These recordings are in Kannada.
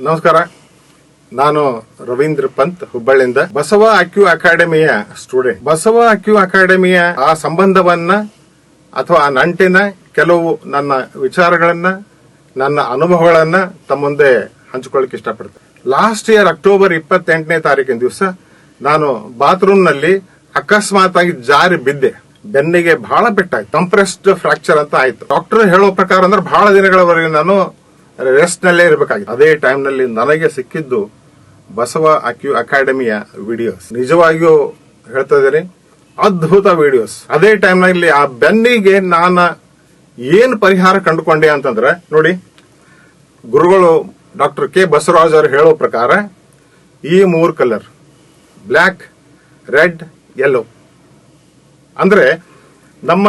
ನಮಸ್ಕಾರ. ನಾನು ರವೀಂದ್ರ ಪಂತ್ ಹುಬ್ಬಳ್ಳಿಯಿಂದ. ಬಸವ ಅಕ್ಯೂ ಅಕಾಡೆಮಿಯ ಸ್ಟೂಡೆಂಟ್. ಬಸವ ಅಕ್ಯೂ ಅಕಾಡೆಮಿಯ ಆ ಸಂಬಂಧವನ್ನ ಅಥವಾ ಆ ನಂಟಿನ ಕೆಲವು ನನ್ನ ವಿಚಾರಗಳನ್ನ, ನನ್ನ ಅನುಭವಗಳನ್ನ ತಮ್ಮ ಮುಂದೆ ಹಂಚಿಕೊಳ್ಳಕ್ಕೆ ಇಷ್ಟಪಡ್ತೇನೆ. ಲಾಸ್ಟ್ ಇಯರ್ ಅಕ್ಟೋಬರ್ ಇಪ್ಪತ್ತೆಂಟನೇ ತಾರೀಕಿನ ದಿವಸ ನಾನು ಬಾತ್ರೂಮ್ನಲ್ಲಿ ಅಕಸ್ಮಾತ್ ಆಗಿ ಜಾರಿ ಬಿದ್ದೆ. ಬೆನ್ನಿಗೆ ಬಹಳ ಪೆಟ್ಟಾಯ್ತು ಕಂಪ್ರೆಸ್ಡ್ ಫ್ರಾಕ್ಚರ್ ಅಂತ ಆಯ್ತು. ಡಾಕ್ಟರ್ ಹೇಳೋ ಪ್ರಕಾರ ಅಂದ್ರೆ ಬಹಳ ದಿನಗಳವರೆಗೆ ನಾನು ರೆಸ್ಟ್ ನಲ್ಲೇ ಇರಬೇಕಾಗಿತ್ತು. ಅದೇ ಟೈಮ್ನಲ್ಲಿ ನನಗೆ ಸಿಕ್ಕಿದ್ದು ಬಸವ ಅಕ್ಯು ಅಕಾಡೆಮಿಯ ವಿಡಿಯೋಸ್ ನಿಜವಾಗಿಯೂ ಹೇಳ್ತಾ ಇದ್ದೀನಿ, ಅದ್ಭುತ ವಿಡಿಯೋಸ್ ಅದೇ ಟೈಮ್ನಲ್ಲಿ ಆ ಬೆನ್ನಿಗೆ ನಾನು ಏನ್ ಪರಿಹಾರ ಕಂಡುಕೊಂಡೆ ಅಂತಂದ್ರೆ, ನೋಡಿ, ಗುರುಗಳು ಡಾಕ್ಟರ್ ಕೆ ಬಸವರಾಜ್ ಅವರು ಹೇಳೋ ಪ್ರಕಾರ ಈ ಮೂರು ಕಲರ್ ಬ್ಲ್ಯಾಕ್ ರೆಡ್ ಯೆಲ್ಲೋ ಅಂದ್ರೆ ನಮ್ಮ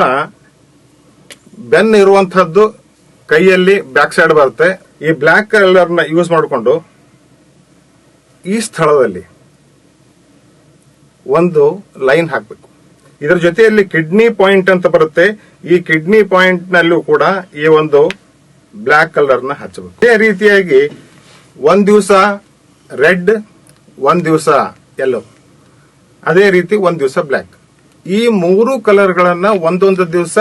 ಬೆನ್ ಇರುವಂತಹದ್ದು ಕೈಯಲ್ಲಿ ಬ್ಯಾಕ್ ಸೈಡ್ ಬರುತ್ತೆ. ಈ ಬ್ಲ್ಯಾಕ್ ಕಲರ್ನ ಯೂಸ್ ಮಾಡಿಕೊಂಡು ಈ ಸ್ಥಳದಲ್ಲಿ ಒಂದು ಲೈನ್ ಹಾಕಬೇಕು. ಇದರ ಜೊತೆಯಲ್ಲಿ ಕಿಡ್ನಿ ಪಾಯಿಂಟ್ ಅಂತ ಬರುತ್ತೆ. ಈ ಕಿಡ್ನಿ ಪಾಯಿಂಟ್ ನಲ್ಲೂ ಕೂಡ ಈ ಒಂದು ಬ್ಲ್ಯಾಕ್ ಕಲರ್ನ ಹಚ್ಚಬೇಕು ಇದೇ ರೀತಿಯಾಗಿ ಒಂದ್ ದಿವಸ ರೆಡ್, ಒಂದ್ ದಿವಸ ಯೆಲ್ಲೋ ಅದೇ ರೀತಿ ಒಂದ್ ದಿವಸ ಬ್ಲ್ಯಾಕ್. ಈ ಮೂರು ಕಲರ್ಗಳನ್ನ ಒಂದೊಂದು ದಿವಸ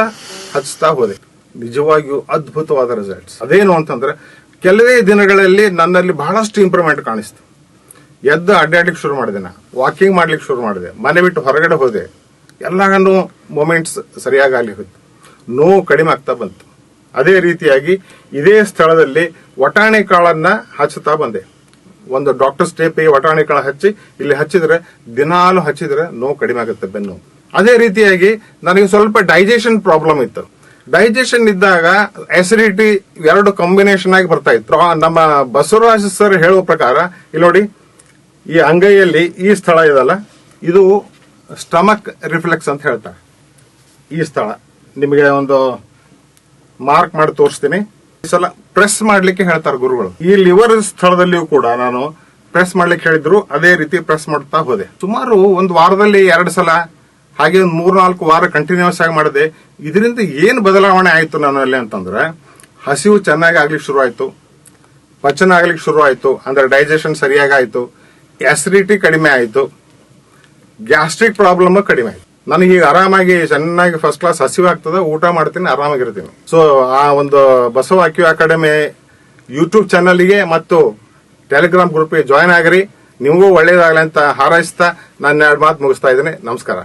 ಹಚ್ತಾ ಹೋದೆ. ನಿಜವಾಗಿಯೂ ಅದ್ಭುತವಾದ ರಿಸಲ್ಟ್ಸ್ ಅದೇನು ಅಂತಂದ್ರೆ, ಕೆಲವೇ ದಿನಗಳಲ್ಲಿ ನನ್ನಲ್ಲಿ ಬಹಳಷ್ಟು ಇಂಪ್ರೂವ್ಮೆಂಟ್ ಕಾಣಿಸ್ತು. ಎದ್ದು ಅಡ್ಡಾಡ್ಲಿಕ್ಕೆ ಶುರು ಮಾಡಿದೆ ನಾ ವಾಕಿಂಗ್ ಮಾಡ್ಲಿಕ್ಕೆ ಶುರು ಮಾಡಿದೆ. ಮನೆ ಬಿಟ್ಟು ಹೊರಗಡೆ ಹೋದೆ. ಎಲ್ಲಾನು ಮೂಮೆಂಟ್ಸ್ ಸರಿಯಾಗಿ ಆಗಲಿ ಹೋಯ್ತು. ನೋವು ಕಡಿಮೆ ಆಗ್ತಾ ಬಂತು. ಅದೇ ರೀತಿಯಾಗಿ ಇದೇ ಸ್ಥಳದಲ್ಲಿ ವಟಾಣಿ ಕಾಳನ್ನ ಹಚ್ಚುತ್ತಾ ಬಂದೆ. ಒಂದು ಡಾಕ್ಟರ್ ಸ್ಟೇಪಿಗೆ ವಟಾಣಿ ಕಾಳು ಹಚ್ಚಿ, ಇಲ್ಲಿ ಹಚ್ಚಿದ್ರೆ ದಿನಾಲು ಹಚ್ಚಿದ್ರೆ ನೋವು ಕಡಿಮೆ ಆಗುತ್ತೆ ಬೆನ್ನು. ಅದೇ ರೀತಿಯಾಗಿ ನನಗೆ ಸ್ವಲ್ಪ ಡೈಜೆಷನ್ ಪ್ರಾಬ್ಲಮ್ ಇತ್ತು. ಡೈಜೆಷನ್ ಇದ್ದಾಗ ಆಸಿಡಿಟಿ ಎರಡು ಕಾಂಬಿನೇಷನ್ ಆಗಿ ಬರ್ತಾ ಇತ್ತು. ನಮ್ಮ ಬಸವರಾಜ ಸರ್ ಹೇಳುವ ಪ್ರಕಾರ, ಇಲ್ಲಿ ನೋಡಿ, ಈ ಅಂಗೈಯಲ್ಲಿ ಈ ಸ್ಥಳ ಇದಲ್ಲ, ಇದು ಸ್ಟಮಕ್ ರಿಫ್ಲೆಕ್ಸ್ ಅಂತ ಹೇಳ್ತಾರೆ. ಈ ಸ್ಥಳ. ನಿಮಗೆ ಒಂದು ಮಾರ್ಕ್ ಮಾಡಿ ತೋರಿಸ್ತೀನಿ. ಈ ಸಲ ಪ್ರೆಸ್ ಮಾಡ್ಲಿಕ್ಕೆ ಹೇಳ್ತಾರೆ ಗುರುಗಳು. ಈ ಲಿವರ್ ಸ್ಥಳದಲ್ಲಿಯೂ ಕೂಡ ನಾನು ಪ್ರೆಸ್ ಮಾಡ್ಲಿಕ್ಕೆ ಹೇಳಿದ್ರು, ಅದೇ ರೀತಿ ಪ್ರೆಸ್ ಮಾಡ್ತಾ ಹೋದೆ. ಸುಮಾರು ಒಂದು ವಾರದಲ್ಲಿ ಎರಡು ಸಲ, ಹಾಗೆ ಒಂದು ಮೂರ್ನಾಲ್ಕು ವಾರ ಕಂಟಿನ್ಯೂಸ್ ಆಗಿ ಮಾಡಿದೆ. ಇದರಿಂದ ಏನು ಬದಲಾವಣೆ ಆಯಿತು ನನ್ನಲ್ಲಿ ಅಂತಂದ್ರೆ, ಹಸಿವು ಚೆನ್ನಾಗಿ ಆಗ್ಲಿಕ್ಕೆ ಶುರು ಆಯ್ತು ಪಚನ ಆಗ್ಲಿಕ್ಕೆ ಶುರು ಅಂದ್ರೆ ಡೈಜೆಷನ್ ಸರಿಯಾಗಿ ಆಯಿತು ಆಸಿಡಿಟಿ ಕಡಿಮೆ ಆಯಿತು ಗ್ಯಾಸ್ಟ್ರಿಕ್ ಪ್ರಾಬ್ಲಮ್ ಕಡಿಮೆ ಆಯ್ತು. ನನಗೆ ಈಗ ಆರಾಮಾಗಿ ಚೆನ್ನಾಗಿ ಫಸ್ಟ್ ಕ್ಲಾಸ್ ಹಸಿವು ಆಗ್ತದೆ, ಊಟ ಮಾಡ್ತೀನಿ ಆರಾಮಾಗಿರ್ತೀನಿ ಸೊ ಆ ಒಂದು ಬಸವ ಅಕ್ಯೂ ಅಕಾಡೆಮಿ ಯೂಟ್ಯೂಬ್ ಚಾನಲ್ಗೆ ಮತ್ತು ಟೆಲಿಗ್ರಾಮ್ ಗ್ರೂಪ್ಗೆ ಜಾಯ್ನ್ ಆಗಿರಿ. ನಿಮಗೂ ಒಳ್ಳೇದಾಗಲಿ ಅಂತ ಹಾರೈಸ್ತಾ ನಾನು ಎರಡು ಮಾತು ಮುಗಿಸ್ತಾ ಇದ್ದೀನಿ. ನಮಸ್ಕಾರ.